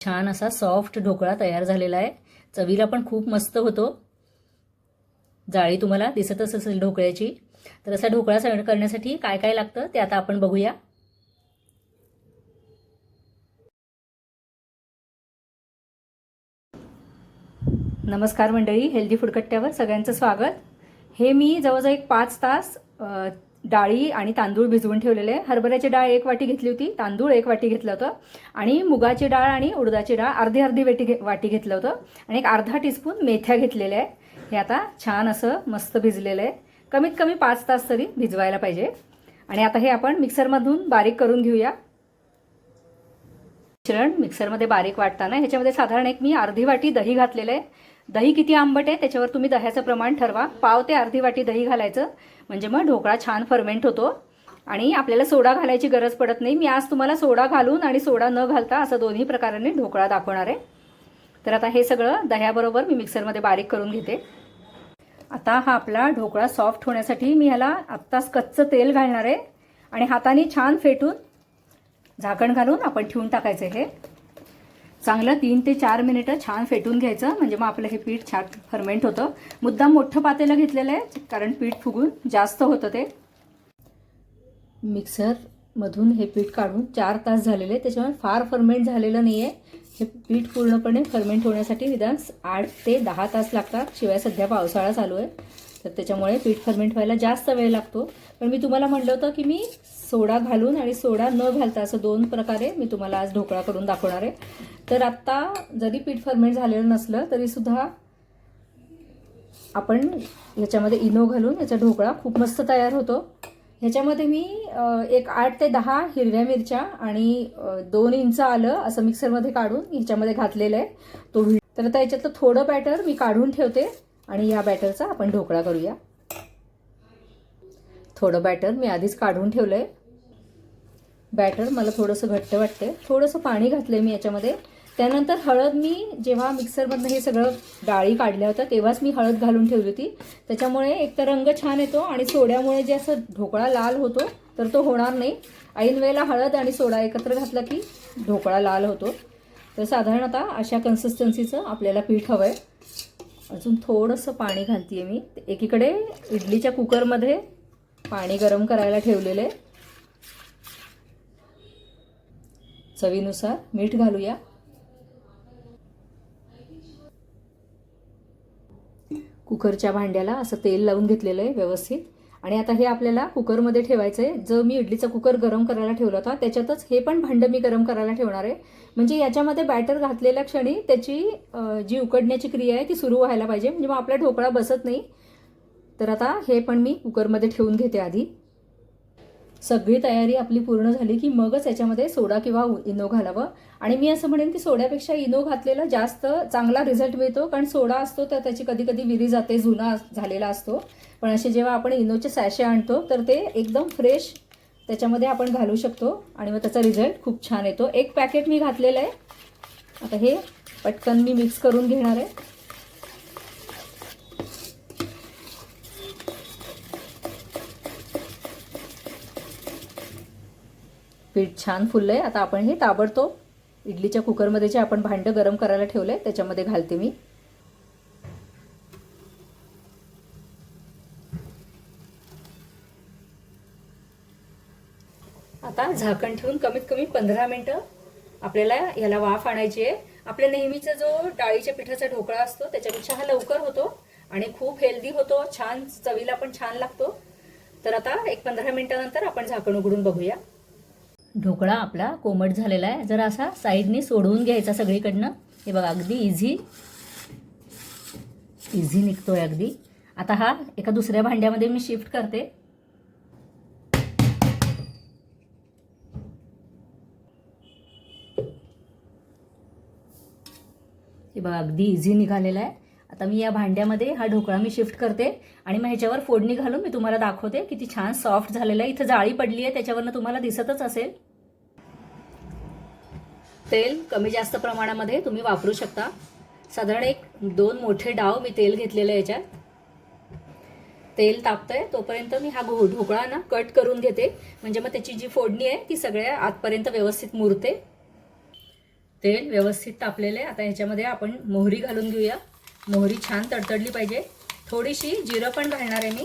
छान असा सॉफ्ट ढोकळा तयार झालेला आहे. चवीला पण खूप मस्त होतो. जाळी तुम्हाला दिसतच असेल ढोकळ्याची. तर असा ढोकळा सण करण्यासाठी काय काय लागतं ते आता आपण बघूया. नमस्कार मंडळी हेल्दी फूड कट्ट्यावर सगळ्यांचं स्वागत. हे मी जवळजवळ एक पाच तास डाळी आणि तांदूळ भिजवून ठेवलेले. आहे हरभऱ्याची डाळ एक वाटी घेतली होती. तांदूळ एक वाटी घेतलं होतं. आणि मुगाची डाळ आणि उडदाची डाळ अर्धी अर्धी वेटी घे वाटी घेतलं होतं. आणि एक अर्धा टीस्पून मेथ्या घेतलेल्या आहे हे आता छान असं मस्त भिजलेलं आहे. कमीत कमी पाच तास तरी भिजवायला पाहिजे. आणि आता हे आपण मिक्सरमधून बारीक करून घेऊया. मिश्रण मिक्सरमध्ये बारीक वाटताना ह्याच्यामध्ये साधारण एक मी अर्धी वाटी दही घातलेलं आहे. दही किती आंबट आहे? त्याच्यावर तुम्ही दह्याचं प्रमाण ठरवा. पाव ते अर्धी वाटी दही घालायचं. म्हणजे मग ढोकळा छान फर्मेंट होतो. आणि आपल्याला सोडा घालायची गरज पडत नाही. मी आज तुम्हाला सोडा घालून आणि सोडा न घालता असं दोन्ही प्रकाराने ढोकळा दाखवणार आहे. तर आता हे सगळं दह्याबरोबर मी मिक्सरमध्ये बारीक करून घेते. आता हा आपला ढोकळा सॉफ्ट होण्यासाठी मी ह्याला आत्ताच कच्चं तेल घालणार आहे. आणि हाताने छान फेटून झाकण घालून आपण ठेवून टाकायचं हे. चांगलं तीन ते चार मिनिटं छान फेटून घ्यायचं. म्हणजे मग आपलं हे पीठ छान फर्मेंट होतं. मुद्दाम मोठं पातेलं घेतलेलं आहे कारण पीठ फुगून जास्त होतं ते. मिक्सरमधून हे पीठ काढून चार तास झालेले त्याच्यामुळे फार फर्मेंट झालेलं नाही आहे हे पीठ पूर्णपणे फर्मेंट होण्यासाठी निदान आठ ते दहा तास लागतात. शिवाय सध्या पावसाळा चालू आहे. तर त्याच्यामुळे पीठ फर्मेंट व्हायला जास्त वेळ लागतो. पण मी तुम्हाला म्हटलं होतं की मी सोडा घालून आणि सोडा न घालता असं दोन प्रकारे मी तुम्हाला आज ढोकळा करून दाखवणार आहे. तर आत्ता जरी पीठ फर्मेंट झालेलं नसलं तरीसुद्धा आपण ह्याच्यामध्ये इनो घालून याचा ढोकळा खूप मस्त तयार होतो. ह्याच्यामध्ये मी एक आठ ते दहा हिरव्या मिरच्या आणि दोन इंच आलं असं मिक्सरमध्ये काढून ह्याच्यामध्ये घातलेलं आहे. तो तर आता याच्यातलं थोडं बॅटर मी काढून ठेवते. आणि या बॅटरचा आपण ढोकळा करूया. थोडं बॅटर मी आधीच काढून ठेवलं आहे बॅटर मला थोडंसं घट्ट वाटते थोडंसं पाणी घातलं आहे मी याच्यामध्ये. त्यानंतर हळद मी जेव्हा मिक्सरमधनं हे सगळं डाळी काढल्या होत्या तेव्हाच मी हळद घालून ठेवली होती. त्याच्यामुळे एक तर रंग छान येतो आणि सोड्यामुळे जे असं ढोकळा लाल होतो तर तो होणार नाही. ऐन वेळेला हळद आणि सोडा एकत्र घातला की ढोकळा लाल होतो. तर साधारण आता अशा कन्सिस्टन्सीचं आपल्याला पीठ हवं आहे अजून थोडंसं पाणी घालते मी. एकीकडे इडलीच्या कुकरमध्ये पाणी गरम करायला ठेवलेले. चवीनुसार मीठ घालूया. कुकरच्या भांड्याला असं तेल लावून घेतलेलं आहे व्यवस्थित. आणि आता हे आपल्याला कुकरमध्ये ठेवायचं आहे जो मी इडलीचा कुकर गरम करायला ठेवला होता त्याच्यातच हे पण भांडं मी गरम करायला ठेवणार आहे. म्हणजे याच्यामध्ये बॅटर घातलेल्या क्षणी त्याची जी उकडण्याची क्रिया आहे ती सुरू व्हायला पाहिजे. म्हणजे मग आपला ढोकळा बसत नाही. तर आता हे पण मी कुकरमध्ये ठेवून घेते आधी. सगळी तयारी आपली पूर्ण झाली की मगच याच्यामध्ये सोडा किंवा इनो घालावं. आणि मी असं म्हणेन की सोड्यापेक्षा इनो घातलेला जास्त चांगला रिझल्ट मिळतो कारण सोडा असतो तर त्याची कधी कधी विरी जाते जुना झालेला असतो. पण असे जेव्हा आपण इनोचे सॅशे आणतो तर ते एकदम फ्रेश त्याच्यामध्ये आपण घालू शकतो आणि मग त्याचा रिझल्ट खूप छान येतो. एक पॅकेट मी घातलेलं आहे. आता हे पटकन मी मिक्स करून घेणार आहे. पीठ छान फुललं आहे आता आपण हे ताबडतोब इडलीच्या कुकरमध्ये जे आपण भांडं गरम करायला ठेवलं आहे त्याच्यामध्ये घालते मी. आता झाकण ठेवून कमीत कमी पंधरा मिनटं आपल्याला याला वाफ आणायची आहे. आपल्या नेहमीचा जो डाळीच्या पिठाचा ढोकळा असतो त्याच्यापेक्षा हा लवकर होतो आणि खूप हेल्दी होतो. छान चवीला पण छान लागतो. तर आता एक पंधरा मिनिटानंतर आपण झाकण उघडून बघूया. ढोकळा आपला कोमट झालेला आहे. जरा असा साईडने सोडवून घ्यायचा सगळीकडनं. हे बघा अगदी इझी इझी निघतोय अगदी. आता हा एका दुसऱ्या भांड्यामध्ये मी शिफ्ट करते. हे बघा अगदी इझी निघालेला आहे. आता मी या भांड्यामध्ये हा ढोकळा मी शिफ्ट करते आणि मग ह्याच्यावर फोडणी घालून मी तुम्हाला दाखवते किती छान सॉफ्ट झालेलं आहे. इथं जाळी पडली आहे त्याच्यावरनं तुम्हाला दिसतच असेल. तेल कमी जास्त प्रमाणामध्ये तुम्ही वापरू शकता. साधारण एक दोन मोठे डाव मी तेल घेतलेलं आहे याच्यात. तेल तापतंय तोपर्यंत मी हा घो ढोकळा ना कट करून घेते. म्हणजे मग त्याची जी फोडणी आहे ती सगळ्या आतपर्यंत व्यवस्थित मुरते. तेल व्यवस्थित तापलेलं आहे. आता ह्याच्यामध्ये आपण मोहरी घालून घेऊया. मोहरी छान तडतडली पाहिजे. थोडीशी जिरं पण घालणार आहे मी.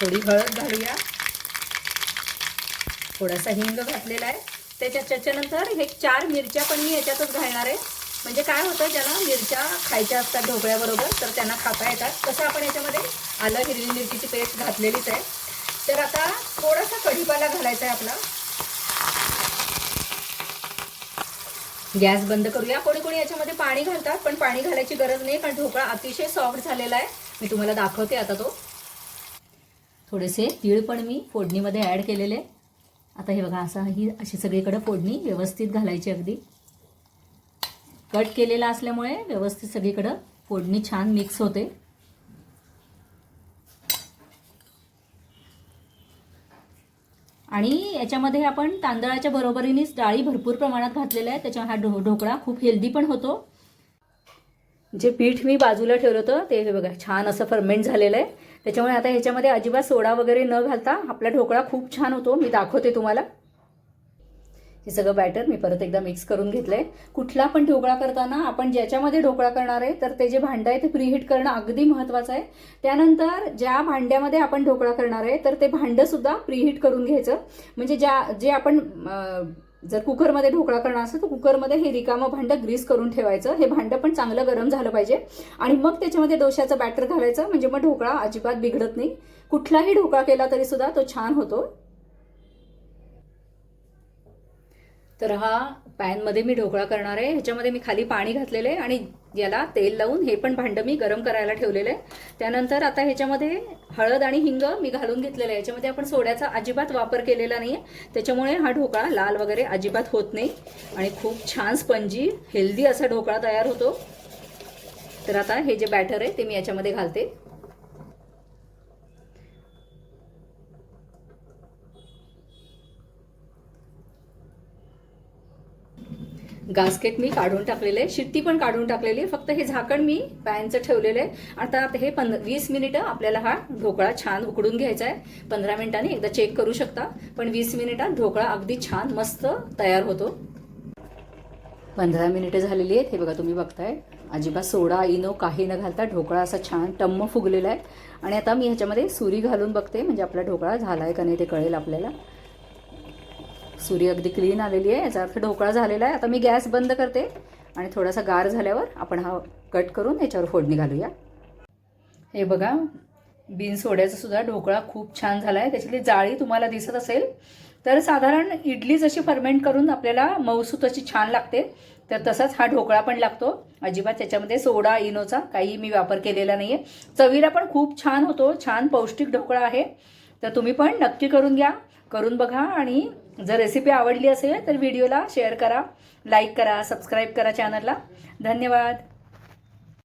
थोडी हळद घालूया. थोडासा हिंग घातलेला आहे. त्याच्या त्याच्यानंतर हे चार मिरच्या पण मी याच्यातच घालणार आहे. म्हणजे काय होतं ज्यांना मिरच्या खायच्या असतात ढोकळ्याबरोबर तर त्यांना खाता येतात. तसं आपण याच्यामध्ये आलं हिरवी मिरचीची पेस्ट घातलेलीच आहे. तर आता थोडासा कढीपाला घालायचा आहे आपला. गॅस बंद करूया. कोणी कोणी याच्यामध्ये पाणी घालतात पण पाणी घालायची गरज नाही कारण ढोकळा अतिशय सॉफ्ट झालेला आहे. मी तुम्हाला दाखवते आता तो. थोडेसे तीळ पण मी फोडणीमध्ये ॲड केलेले. आता हे बघा असं ही अशी सगळीकडे फोडणी व्यवस्थित घालायची अगदी. कट केलेला असल्यामुळे व्यवस्थित सगळीकडं फोडणी छान मिक्स होते. आणि याच्यामध्ये आपण तांदळाच्या बरोबरीनेच डाळी भरपूर प्रमाणात घातलेल्या आहे त्याच्यामुळे हा ढो ढोकळा खूप हेल्दी पण होतो. जे पीठ मी बाजूला ठेवलं होतं ते हे बघा छान असं फर्मेंट झालेलं आहे. त्याच्यामुळे आता ह्याच्यामध्ये अजिबात सोडा वगैरे न घालता आपला ढोकळा खूप छान होतो. मी दाखवते तुम्हाला. हे सगळं बॅटर मी परत एकदा मिक्स करून घेतलं आहे कुठला पण ढोकळा करताना आपण ज्याच्यामध्ये ढोकळा करणार आहे तर ते जे भांडं आहे ते प्रीहीट करणं अगदी महत्त्वाचं आहे. त्यानंतर ज्या भांड्यामध्ये आपण ढोकळा करणार आहे तर ते भांडंसुद्धा प्रीहीट करून घ्यायचं. म्हणजे ज्या जे आपण जर कुकरमध्ये ढोकळा करणार असेल तर कुकरमध्ये हे रिकामं भांडं ग्रीस करून ठेवायचं. हे भांडं पण चांगलं गरम झालं पाहिजे. आणि मग त्याच्यामध्ये दोश्याचं बॅटर घालायचं. म्हणजे मग ढोकळा अजिबात बिघडत नाही. कुठलाही ढोकळा केला तरी सुद्धा तो छान होतो. तर हा पॅनमध्ये मी ढोकळा करणार आहे. ह्याच्यामध्ये मी खाली पाणी घातलेलं आहे आणि याला तेल लावून हे पण भांडं मी गरम करायला ठेवलेलं आहे. त्यानंतर आता ह्याच्यामध्ये हळद आणि हिंग मी घालून घेतलेलं आहे. याच्यामध्ये आपण सोड्याचा अजिबात वापर केलेला नाही आहे त्याच्यामुळे हा ढोकळा लाल वगैरे अजिबात होत नाही. आणि खूप छान स्पंजी हेल्दी असा ढोकळा तयार होतो. तर आता हे जे बॅटर आहे ते मी याच्यामध्ये घालते. गास्केट मी काढून टाकलेलं आहे. शिट्टी पण काढून टाकलेली आहे. फक्त हे झाकण मी पॅनचं ठेवलेलं आहे. आता आता हे पंध वीस मिनिटं आपल्याला हा ढोकळा छान उकडून घ्यायचा आहे. पंधरा मिनिटांनी एकदा चेक करू शकता. पण वीस मिनिटात ढोकळा अगदी छान मस्त तयार होतो. पंधरा मिनिटं झालेली आहेत. हे बघा तुम्ही बघताय. अजिबात सोडा इनो काही न घालता ढोकळा असा छान टम्म फुगलेला आहे. आणि आता मी ह्याच्यामध्ये सुरी घालून बघते. म्हणजे आपला ढोकळा झाला आहे का नाही ते कळेल आपल्याला. सुरी अगदी क्लीन आलेली आहे. याचा अर्थ ढोकळा झालेला आहे. आता मी गॅस बंद करते. आणि थोडासा गार झाल्यावर आपण हा कट करून याच्यावर फोडणी घालूया. हे बघा बिन सोड्याचा सुद्धा ढोकळा खूप छान झाला आहे त्याच्यातली जाळी तुम्हाला दिसत असेल. तर साधारण इडली जशी फर्मेंट करून आपल्याला मऊसूत अशी छान लागते तर तसाच हा ढोकळा पण लागतो. अजिबात त्याच्यामध्ये सोडा इनोचा काही मी वापर केलेला नाही आहे चवीला पण खूप छान होतो. छान पौष्टिक ढोकळा आहे. तर तुम्ही पण नक्की करून घ्या. करून बघा आणि जर रेसिपी आवडली असेल तर व्हिडिओला शेअर करा लाईक करा सबस्क्राईब करा चॅनलला धन्यवाद.